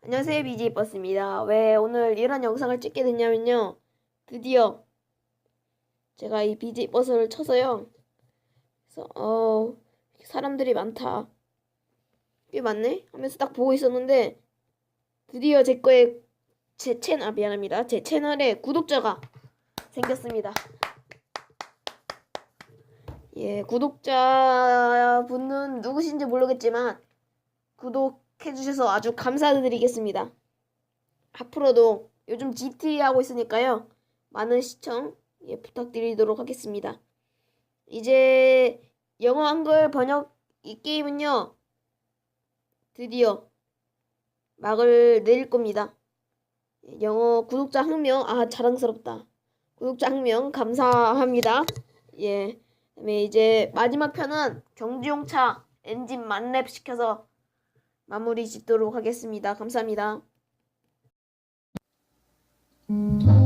안녕하세요 BJ 버스입니다. 왜 오늘 이런 영상을 찍게 됐냐면요. 드디어 제가 이 BJ 버스를 쳐서요. 그래서 어 사람들이 많다. 꽤 많네 하면서 딱 보고 있었는데 드디어 제 거에 제 채널 아, 미안합니다. 제 채널에 구독자가 생겼습니다. 예, 구독자 분은 누구신지 모르겠지만 구독해 주셔서 아주 감사드리겠습니다. 앞으로도 요즘 GT 하고 있으니까요. 많은 시청 예, 부탁드리도록 하겠습니다. 이제 영어 한글 번역 이 게임은요. 드디어 막을 내릴 겁니다. 예, 영어 구독자 한 명, 아 자랑스럽다. 구독자 한 명 감사합니다. 예. 그다음에 이제 마지막 편은 경주용차 엔진 만렙 시켜서 마무리 짓도록 하겠습니다. 감사합니다. 음.